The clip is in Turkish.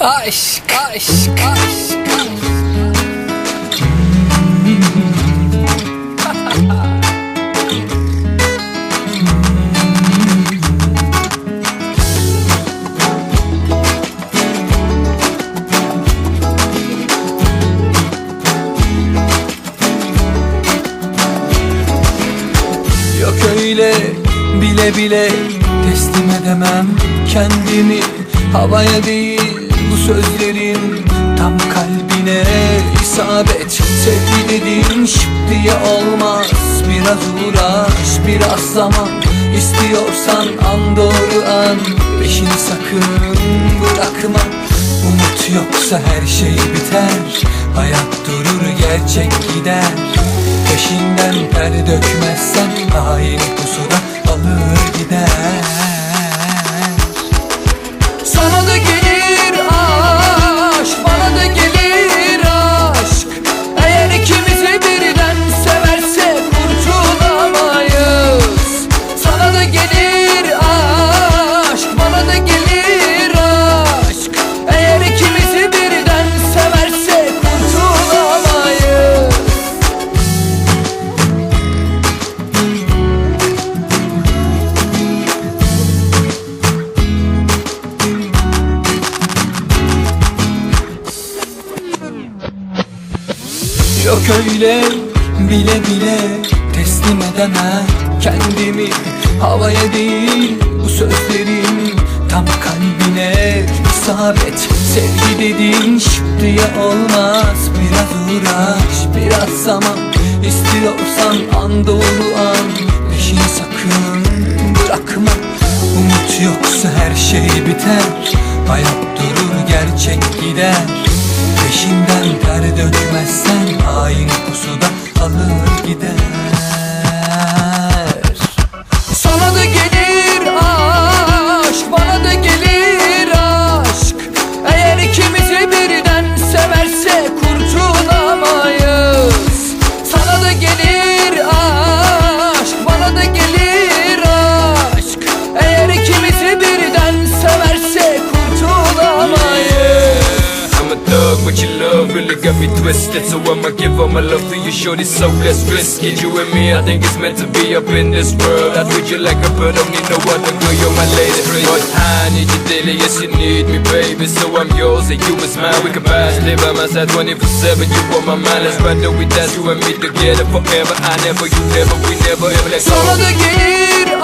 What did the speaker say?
Aşk, aşk, aşk. Yok öyle bile bile teslim edemem kendimi Havaya değil sözlerin tam kalbine isabet. Sevgi dediğin şıp olmaz. Biraz uğraş biraz zaman. İstiyorsan an doğru an Peşini sakın bırakma. Umut yoksa her şey biter. Hayat durur gerçek gider. Peşinden ter dökmezsen Hain pusuda alır gider Yok öyle bile bile teslim edemem kendimi Havaya değil bu sözlerin tam kalbine isabet. Sevgi dediğin şıp olmaz Biraz uğraş biraz zaman İstiyorsan an doğru an Peşini sakın bırakma. Umut yoksa her şey biter Hayat durur gerçek gider Peşinden ter dökmezsen hain pusuda alır gider Thug, but your love really got me twisted. So I'ma give all my love to you, shorty, so let's risk it. You and me, I think it's meant to be up in this world. I treat you like a bird, don't need no other girl, you're my lady. But I need you daily, yes, you need me, baby. So I'm yours and you is mine. We can pass, live by my side 24 7. You on my mind, let's ride the with that. You and me together forever. I never, you never, we never ever let go. Sana da gelir